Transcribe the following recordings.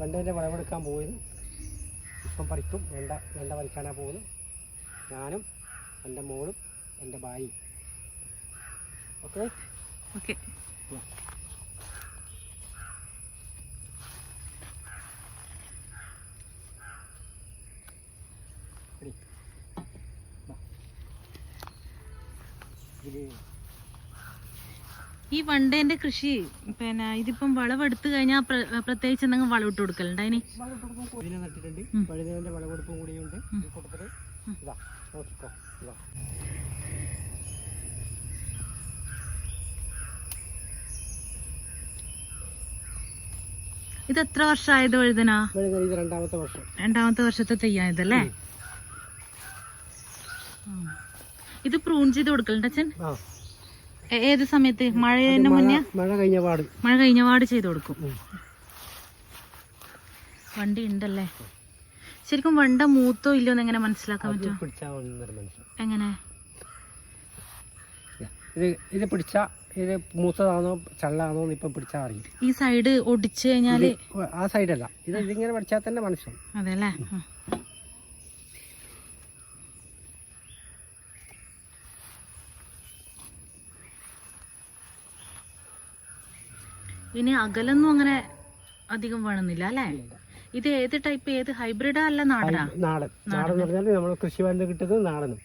വെണ്ടേന്റെ വിളവെടുക്കാൻ പോയത്. ഇപ്പം പറിക്കും വെണ്ട വെണ്ട പറിക്കാനാണ് പോകുന്നത്. ഞാനും എന്റെ മോളും എന്റെ ഭാര്യയും. ഓക്കെ? ഓക്കെ. ഇത് ഈ വണ്ടേന്റെ കൃഷി പിന്നെ ഇതിപ്പം വളവെടുത്ത് കഴിഞ്ഞാൽ പ്രത്യേകിച്ച് എന്തെങ്കിലും വളം ഇട്ട് കൊടുക്കലുണ്ട് അതിന് വളമെടുപ്പ് വഴുതന നട്ടിട്ടുണ്ട് കൂടിയുണ്ട്. ഇതാ എത്ര വർഷമായത് വഴുതന? രണ്ടാമത്തെ വർഷം. രണ്ടാമത്തെ വർഷത്തെ തെയ്യാ ഇതല്ലേ ഇത് പ്രൂൺ ചെയ്ത് കൊടുക്കലുണ്ട് അച്ഛൻ? ഏത് സമയത്ത്? മഴേന്റെ മഴ മുന്നേ? മഴ കഴിഞ്ഞ പാട്. മഴ കഴിഞ്ഞ പാട് ചെയ്ത് കൊടുക്കും. വണ്ടി ഉണ്ടല്ലേ? ശരിക്കും വണ്ട മൂത്തോ ഇല്ലോ എന്ന് എങ്ങനെ മനസ്സിലാക്കാൻ പറ്റും? എങ്ങനെ? ഇത് ഇത് പിടിച്ച ഇത് മൂത്തതാണോ ചള്ളാണോ ഇപ്പൊ പിടിച്ചാ പിടിച്ചാൽ അറിയും ഈ സൈഡ് ഒടിച്ചു കഴിഞ്ഞാൽ ആ സൈഡല്ല. ഇത് ഇതിങ്ങനെ പഠിച്ചാൽ തന്നെ മനസ്സിലാവും അതെ അല്ലേ ഇനി അകലൊന്നും അങ്ങനെ അധികം വേണമെന്നില്ല അല്ലേ? ഇത് ഏത് ടൈപ്പ് ഏത് ഹൈബ്രിഡാ അല്ല നാടനാ? നാടൻ. നാടൻ. എന്ന് പറഞ്ഞാൽ നമ്മൾ കൃഷിഭവനിൽ കിട്ടുന്നത് നാടനും.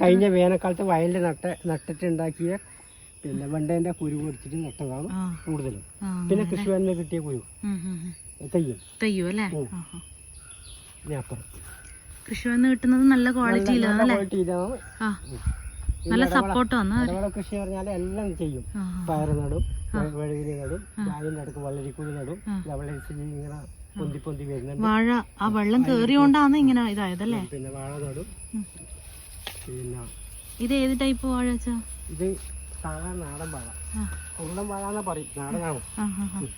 കഴിഞ്ഞ വേനൽക്കാലത്ത് വയലിൽ നട്ട നട്ടിട്ടുണ്ടാക്കിയ പിന്നെ വെണ്ടേന്റെ കുരു പൊടിച്ചിട്ട് നട്ടതാണ് കൂടുതലും. പിന്നെ കൃഷിഭവനിൽ കിട്ടിയ കുരു. തെയ്യം. തെയ്യം അല്ലേ? കൃഷിഭവനിൽ കിട്ടുന്നത് നല്ല ക്വാളിറ്റിയിലാണ് ക്വാളിറ്റി ആ. നല്ല സപ്പോർട്ട് വന്ന് ഇടവേള കൃഷി പറഞ്ഞാൽ എല്ലാം ചെയ്യും. പയർ നടും വെളുകിരി നടും അതിന്റെ അടുക്ക് വള്ളരിക്കുഴി നടും വെള്ളരിച്ച് ഇങ്ങനെ പൊന്തി പൊന്തി വരുന്നുണ്ട്. വാഴ ആ വെള്ളം കേറിയോണ്ടാണ് ഇങ്ങനെ ഇതായതല്ലേ? പിന്നെ വാഴ നടും. പിന്നെ ഇത് ഏത് ടൈപ്പ് വാഴ ഇത് സാധാരണ നാടൻ വാഴ. കുണ്ടൻ വാഴ എന്നാ പറയും. നാടനാണ് ആ ആ, ആ. ഇതേ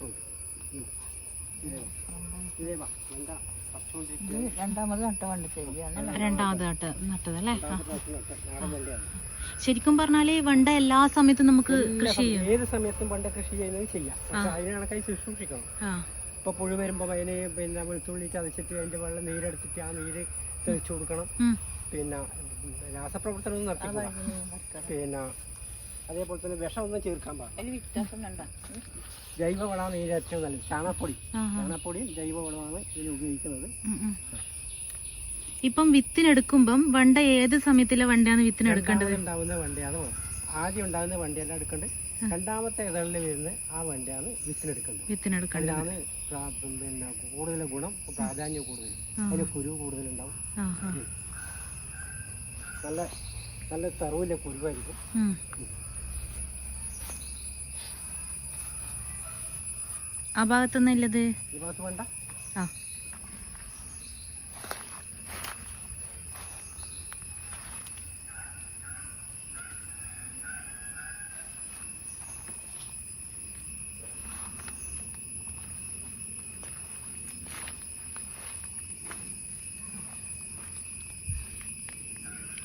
വാ എന്താ പച്ചോണ്ടിരിക്കുന്നത് രണ്ടാമത് നട്ട വണ്ടി രണ്ടാമത് നട്ട നട്ടതല്ലേ ശരിക്കും പറഞ്ഞാൽ വണ്ട എല്ലാ സമയത്തും നമുക്ക് കൃഷി ചെയ്യാം. ഏത് സമയത്തും വണ്ട കൃഷി ചെയ്യുന്നത് ചെയ്യാം. പക്ഷെ അതിന് കണക്കായി ശുശ്രൂഷിക്കണം ആ. ഇപ്പൊ പുഴു വരുമ്പോൾ അതിന് പിന്നെ വെളുത്തുള്ളി ചതച്ചിട്ട് അതിന്റെ വെള്ളം നീരെടുത്തിട്ട് ആ നീര് തെളിച്ചു കൊടുക്കണം. പിന്നെ രാസപ്രവർത്തനം നടത്തിക്കൂടാ. പിന്നെ അതേപോലെ തന്നെ വിഷമൊന്നും ചേർക്കാൻ പാടില്ല. ജൈവവളമാണ് ഇതിന് ഏറ്റവും നല്ലത്. ചാണപ്പൊടി. ചാണകപ്പൊടിയും ജൈവവളമാണ് ഇതിന് ഉപയോഗിക്കുന്നത്. ഇപ്പം വിത്തിനെടുക്കുമ്പം വണ്ട ഏത് സമയത്തിലെ വണ്ടയാണ് വിത്തിനെടുക്കേണ്ടത് ഉണ്ടാവുന്ന വണ്ടിയാണ് ആദ്യം ഉണ്ടാകുന്ന വണ്ടിയല്ല എടുക്കേണ്ടത്. രണ്ടാമത്തെ ഇതളിൽ വരുന്ന ആ വണ്ടിയാണ് വിത്തിനെടുക്കേണ്ടത്. വിത്തിനെടുക്കേണ്ടത്. പിന്നെ കൂടുതൽ ഗുണം പ്രാധാന്യം കൂടുതൽ. അതിന് കുരു കൂടുതലുണ്ടാവും. നല്ല നല്ല തെറുവില്ല കുരുവായിരിക്കും. ആ ഭാഗത്തൊന്നും ഇല്ലത് ഈ ഭാഗത്ത് വേണ്ട. ആ.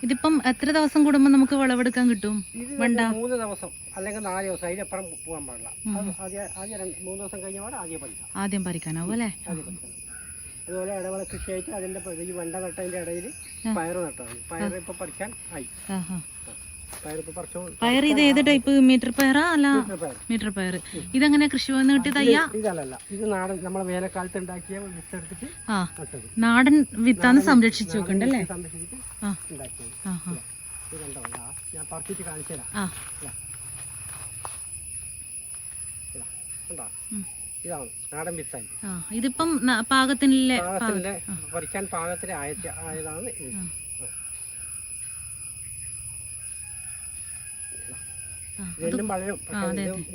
ഇതിപ്പം എത്ര ദിവസം കൂടുമ്പോ നമുക്ക് വിളവെടുക്കാൻ കിട്ടും? വണ്ട. മൂന്ന് ദിവസം അല്ലെങ്കിൽ നാല് ദിവസം അതിനപ്പുറം പോകാൻ പാടില്ല. മൂന്ന് ദിവസം കഴിഞ്ഞ പാടെ ആദ്യം പറിക്കാം. ആദ്യം പറിക്കാനാവും അല്ലേ? അതുപോലെ ഇടവേള കൃഷിയായിട്ട് അതിന്റെ ഈ വെണ്ട നട്ടതിന്റെ ഇടയിൽ പയറ് നട്ടതാണ്. പയർ ഇപ്പൊ പറിക്കാൻ ആയി. പയർ ഇത് ഏത് ടൈപ്പ്? മീറ്റർ പയറാ? അല്ല മീറ്റർ പയർ. ഇതെങ്ങനെ കൃഷി വന്ന് കിട്ടിയ തയ്യാ ഇതല്ല ഇത് നാടൻ നമ്മളെ വേനൽക്കാലത്ത് ഉണ്ടാക്കിയ വിത്തെടുത്തിട്ട് ആ നാടൻ വിത്താണ് സംരക്ഷിച്ചു വെക്കണ്ടല്ലേ? ഞാൻ പറിച്ചിട്ട് കാണിച്ചു തരാം. ഇതാണ് നാടൻ വിത്താണ് ഇതിപ്പം പാകത്തിനില്ലേ? പാകത്തിന്റെ പറിക്കാൻ പാകത്തിന് ആയതാണ് ഇത് ആ. ആ, ഇതെല്ലാം വളരും പക്ഷേ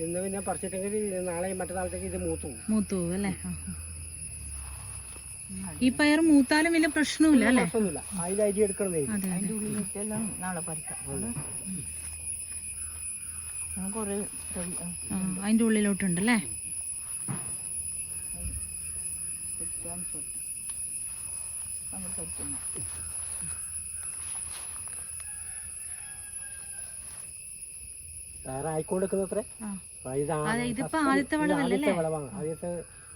ഇന്ന് പിന്നെ പറിച്ചിട്ടെങ്കിൽ ഇത് നാളെയും മറ്റന്നാളത്തേക്ക് ഇത് മൂത്തു. മൂത്തു പോകും അല്ലേ. ഈ പയർ മൂത്താലും വലിയ പ്രശ്നമില്ല അല്ലേ? പ്രശ്നമൊന്നുമില്ല അതിൽ അരി എടുക്കണതേ നാളെ അതെ. ആ, കുറേ ആ, അതിന്റെ ഉള്ളിലോട്ടുണ്ട് അല്ലേ ആ. ഇതാണ് ഇതിപ്പോ ആദ്യത്തെ വളവാണ്. ആദ്യത്തെ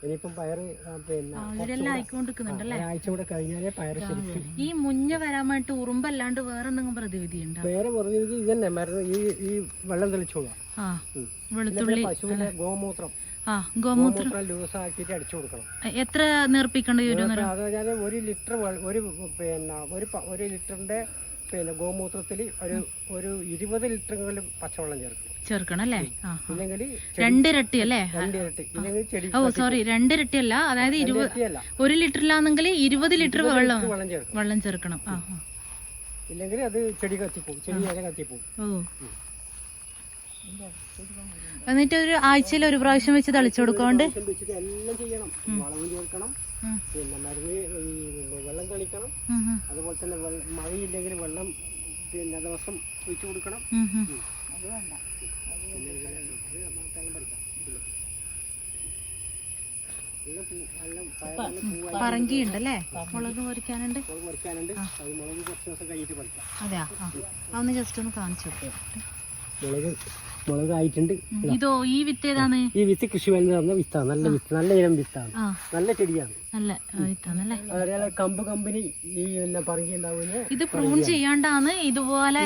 ഇനിയിപ്പം പയറ് ആ, പിന്നെ ആ, ഇവരെല്ലാം ആയിക്കൊണ്ടിരിക്കുന്നുണ്ടല്ലേ? ഒരാഴ്ച കൂടെ കഴിഞ്ഞാലേ പയറ് ശരിക്കും ഈ മുഞ്ഞ വരാൻ വേണ്ടി ഉറുമ്പല്ലാണ്ട് വേറെ എന്തെങ്കിലും പ്രതിവിധി ഉണ്ടോ വേറെ മരുന്ന് ഈ ഈ വെള്ളം തെളിച്ചോളാം. വെളുത്തുള്ളി പശുവിന്റെ ഗോമൂത്രം. ആ ഗോമൂത്രം. ഗോമൂത്രം ലൂസ് ആക്കിയിട്ട് അടിച്ചു കൊടുക്കണം. എത്ര നേർപ്പിക്കേണ്ടി ഒരു ലിറ്റർ ഒരു പിന്നെ ഒരു ഒരു ലിറ്ററിന്റെ പിന്നെ ഗോമൂത്രത്തിൽ ഒരു ഒരു ഇരുപത് ലിറ്ററെങ്കിലും പച്ചവെള്ളം ചേർക്കും. ചേർക്കണം അല്ലേ. ഇല്ലെങ്കിൽ രണ്ടിരട്ടി അല്ലേ? രണ്ട് ഇരട്ടി. ഇല്ലെങ്കിൽ ചെടി ഓ സോറി രണ്ടിരട്ടി അല്ല അതായത് ഇരുപത് ഒരു ലിറ്ററിലാണെങ്കിൽ ഇരുപത് ലിറ്റർ വെള്ളം വെള്ളം ചേർക്കും. വെള്ളം ചേർക്കണം. ഇല്ലെങ്കിൽ അത് ചെടി കത്തിപ്പോവും. ചെടി വരെ കത്തിപ്പോവും. എന്നിട്ട് ഒരു ആഴ്ചയിൽ ഒരു പ്രാവശ്യം വെച്ച് തളിച്ചു കൊടുക്കാണ്ട്? എല്ലാം ചെയ്യണം. വളവും ചേർക്കണം. പിന്നെ മരുന്ന് ഈ വെള്ളം ഉം, അതുപോലെ തന്നെ മഴയില്ലെങ്കിൽ വെള്ളം പിന്നെ ദിവസം ഒഴിച്ചു കൊടുക്കണം. അത് വേണ്ട. പിന്നെ ഇത് അത് മാത്രം പഠിക്കാം. ഇല്ല. എല്ലാം പൂ എല്ലാം പയറെല്ലാം പൂവായി മുളക് മുറിക്കാനുണ്ട് അതെയാ? ആ. അതൊന്ന് ജസ്റ്റ് ഒന്ന് കാണിച്ചു കൊടുക്കട്ടെ. മുളക് ആയിട്ടുണ്ട്. ഇതോ ഈ വിത്ത് ഏതാണ്? ഈ വിത്ത് കൃഷിഭവനിൽ തന്ന വിത്താണ്. നല്ല വിത്ത് നല്ല ഇനം വിത്താണ്. നല്ല ചെടിയാണ്. നല്ല വിത്താണല്ലേ? അതേപോലെ കമ്പ് കമ്പനി ഈ പിന്നെ ഉണ്ടാവുന്ന ഇത് പ്രൂൺ ചെയ്യാണ്ടാണ് ഇതുപോലെ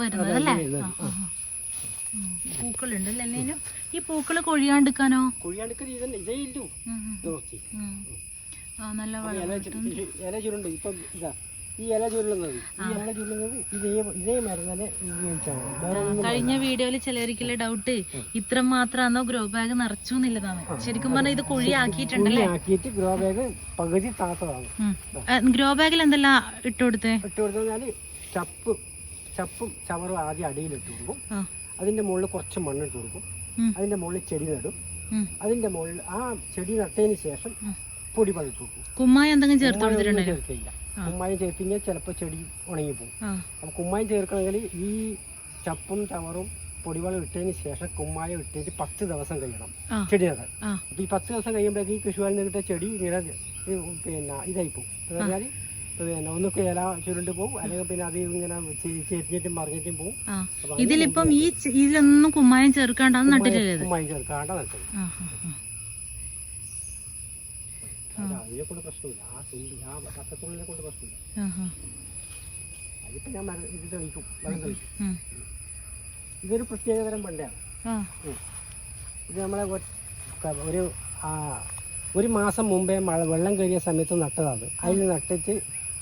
വരുന്നത് അല്ലേ. പൂക്കളുണ്ടല്ലേ എല്ലാനും ഈ പൂക്കൾ കൊഴിയാണ്ടിക്കാനോ കൊഴിയാണ്ടിക്കാൻ ഇതന്നെ ഇതേ ഇല്ലു. നല്ല ഇല ചുരുണ്ട്. ഇപ്പം ഇതാ ഈ ഇല ചുരുളുന്നത്. ഈ ഇല ചുരുളുന്നത് ഇതേ ഇതേ മരുന്നിനെ ഉപയോഗിച്ചാണ്. വേറെ ഒന്നും കഴിഞ്ഞ വീഡിയോയിൽ ചിലർക്കുള്ള ഡൗട്ട് ഇത്ര മാത്രമാണോ ഗ്രോ ബാഗ് നിറച്ചു എന്നുള്ളതാണ്. ശരിക്കും പറഞ്ഞാൽ ഇത് കുഴിയാക്കിയിട്ടുണ്ടല്ലേ ആക്കിയിട്ട് ഗ്രോ ബാഗ് പകുതി താത്തതാണ്. ഗ്രോ ബാഗിൽ എന്തെല്ലാം ഇട്ടു കൊടുത്തേ? ഇട്ട് കൊടുത്താൽ ചപ്പ് ചപ്പും ചവറും ആദ്യം അടിയിലിട്ട് കൊടുക്കും. അതിന്റെ മുകളിൽ കുറച്ച് മണ്ണിട്ട് കൊടുക്കും. അതിന്റെ മുകളിൽ ചെടി നടും. അതിന്റെ മുകളിൽ ആ ചെടി നട്ടതിന് ശേഷം. പൊടി പഴുത്ത് കൊടുക്കും കുമ്മായ എന്തെങ്കിലും ചേർത്ത് കുമ്മായം ഒന്നും കൊടുത്തിട്ടുണ്ടോ ചേർക്കില്ല. ചേർത്തിഞ്ഞാൽ ചിലപ്പോൾ ചെടി ഉണങ്ങി പോകും. അപ്പം കുമ്മായം ചേർക്കണമെങ്കിൽ ഈ ചപ്പും ചവറും പൊടിവളം ഇട്ടതിന് ശേഷം കുമ്മായം ഇട്ടിട്ട് പത്ത് ദിവസം കഴിയണം ചെടി നടാൻ അപ്പൊ ഈ പത്ത് ദിവസം കഴിയുമ്പോഴേക്കും ഈ കൃഷിഭവനിൽ നിന്ന് കിട്ടിയ ചെടി പിന്നെ ഇതായി പോകും. പറഞ്ഞാൽ പിന്നെ ഒന്നൊക്കെ ഇല ചുരുണ്ട് പോകും. അല്ലെങ്കിൽ പിന്നെ അത് ഇങ്ങനെ ചെരിഞ്ഞിട്ടും മറിഞ്ഞിട്ടും പോകും. ഇതിലിപ്പം ഈ ഇതിലൊന്നും കുമ്മായം ചേർക്കാണ്ടാണ് നട്ടിട്ടില്ല കുമ്മായം ചേർക്കാണ്ട നട്ടത്. അതിനെ കൊണ്ട് പ്രശ്നമില്ല ആ തുള്ളി ആ പച്ചത്തുള്ളിനെ കൊണ്ട് പ്രശ്നമില്ല. അതിപ്പോൾ ഞാൻ മര ഇത് തെളിക്കും വെള്ളം തെളിക്കും. ഇതൊരു പ്രത്യേകതരം പണ്ടാണ് ഇത് നമ്മളെ ഒരു ഒരു മാസം മുമ്പേ മഴ വെള്ളം കയറിയ സമയത്ത് നട്ടതാണ്. അതിൽ നട്ടിട്ട്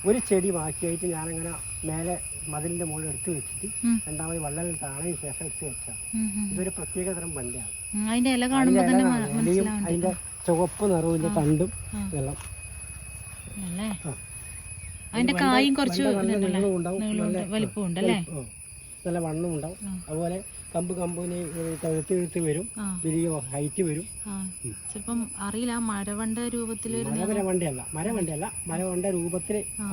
ഒരു ചെടി ബാക്കിയായിട്ട് ഞാനങ്ങനെ മേലെ മതിലിന്റെ മുകളിൽ എടുത്ത് വെച്ചിട്ട്. രണ്ടാമത് വെള്ളം താണതിന് ശേഷം എടുത്ത് വെച്ചാണ്. ഇതൊരു പ്രത്യേകതരം പണ്ടാണ് അതിന്റെ ഇലയും അതിന്റെ ചുവപ്പ് നിറവിന്റെ തണ്ടും. വെള്ളം അതിന്റെ കായും കുറച്ച് വെണ്ട നല്ല വണ്ണം ഉണ്ടാവും. അതുപോലെ കമ്പ് കമ്പിന് തഴുത്ത് എഴുത്ത് വരും. വലിയ ഹൈറ്റ് വരും. ചിലപ്പം അറിയില്ല മരവണ്ട രൂപത്തിൽ മരവണ്ടയല്ല മരവണ്ടയല്ല വണ്ടിയല്ല മരവണ്ടിയല്ല മരവണ്ട രൂപത്തിൽ ആ.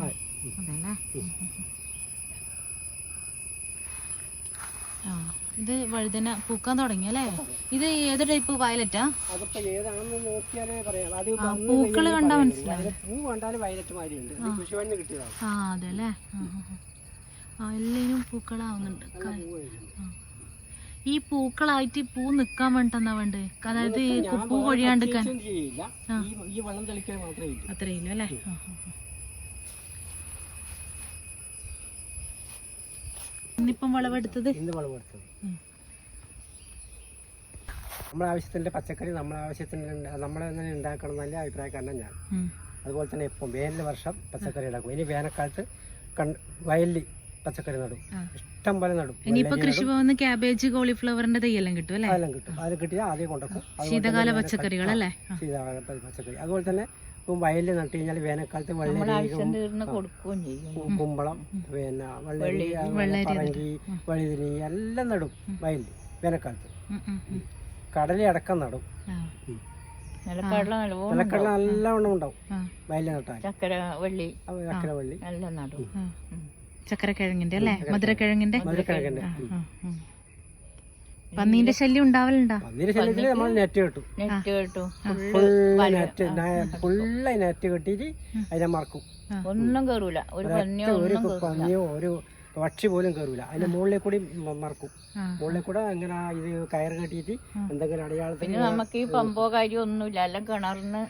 ഇത് വഴുതന പൂക്കാൻ തുടങ്ങി അല്ലേ? ഇത് ഏത് ടൈപ്പ് വയലറ്റാ പൂക്കൾ കണ്ടാ മനസ്സിലായി. മനസ്സിലാവും. പൂ കണ്ടാലും വയലറ്റ് കിട്ടിയതാണ്. ആ അതെ അല്ലേ പൂക്കളാവുന്നുണ്ട്. ഈ പൂക്കളായിട്ട് പൂ നിക്കാൻ വേണ്ടെന്നാ വേണ്ടത് അതായത് പൂ കൊഴിയാണ്ടിക്കാൻ. അത്രയില്ല ചെയ്യില്ല ആ. ഈ ഈ വെള്ളം തെളിക്കാൻ മാത്രമേ ഇല്ല അത്രയില്ല അല്ലേ ആ, ആ, ആ. ഇന്നിപ്പം വിളവെടുത്തത് ഇന്ന് വളവെടുത്തത്. നമ്മുടെ ആവശ്യത്തിന്റെ പച്ചക്കറി നമ്മുടെ ആവശ്യത്തിന് നമ്മളെ തന്നെ ഉണ്ടാക്കണം നല്ല അഭിപ്രായക്കാരനാണ് ഞാൻ. അതുപോലെ തന്നെ ഇപ്പം വേനൽ വർഷം പച്ചക്കറി ഉണ്ടാക്കും ഇനി വേനൽക്കാലത്ത് വയലിൽ പച്ചക്കറി നടും. ഇഷ്ടം പോലെ നടും. ഇനിയിപ്പോ കൃഷി പോകുന്ന ക്യാബേജ് കോളിഫ്ലവറിന്റെ തൈയെല്ലാം കിട്ടും അല്ലേ? അതെല്ലാം കിട്ടും. അത് കിട്ടിയാൽ ആദ്യം കൊണ്ടുവെക്കും. ശീതകാല പച്ചക്കറികൾ അല്ലേ ശീതകാല പച്ചക്കറി. അതുപോലെ തന്നെ ഇപ്പം വയലിൽ നട്ട് കഴിഞ്ഞാൽ വേനൽക്കാലത്ത് വെള്ളരി കുമ്പളം പിന്നെ വെള്ളരി പറങ്കി വഴുതിനി എല്ലാം നടും വയലിൽ വേനൽക്കാലത്ത്. കടലി അടക്കം നടും. നിലക്കടല നല്ലവണ്ണം ഉണ്ടാവും. വയലിൽ നട്ടാൽ ചക്കര വള്ളി. അത് ചക്കര വള്ളി. നല്ല നടും. ചക്കരക്കിഴങ്ങിന്റെ അല്ലേ? മധുരക്കിഴങ്ങിന്റെ? മധുരക്കിഴങ്ങിന്റെ. പന്നീന്റെ ശല്യം ഉണ്ടാവലുണ്ടോ? പന്നീന്റെ നമ്മൾ നെറ്റ് കെട്ടും. നെറ്റ് കേട്ടു. ഫുള്ള് നെറ്റ് ഫുള്ള് നെറ്റ് കെട്ടിയിട്ട് അതിനെ മറക്കും. ഒന്നും ഒരു പന്നിയോ ഒരു പന്നിയോ ഒരു പക്ഷി പോലും കയറൂല അതിന്റെ മുകളിൽ കൂടി മറക്കും. മുകളിൽ കൂടെ അങ്ങനെ ഇത് കയർ കെട്ടിയിട്ട് എന്തെങ്കിലും അടയാളത്തിന് നമുക്ക് ഈ പമ്പോ കാര്യം ഒന്നുമില്ല. എല്ലാം കിണറിന്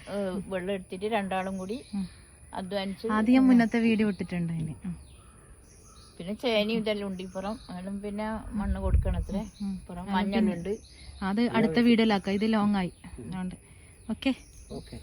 വെള്ളം എടുത്തിട്ട് രണ്ടാളും കൂടി അധ്വാനിച്ച് ആദ്യം മുന്നത്തെ വീഡിയോ ഇട്ടിട്ടുണ്ട് അതിന്. പിന്നെ ചേനയും ഇതെല്ലാം ഉണ്ട് ഇപ്പുറം. അതിലും പിന്നെ മണ്ണ് കൊടുക്കണത്രേ ഇപ്പുറം മഞ്ഞളുണ്ട്. അത് അടുത്ത വീഡിയോയിലാക്കാം. ഇത് ലോങ് ആയി. അതുകൊണ്ട്. Okay okay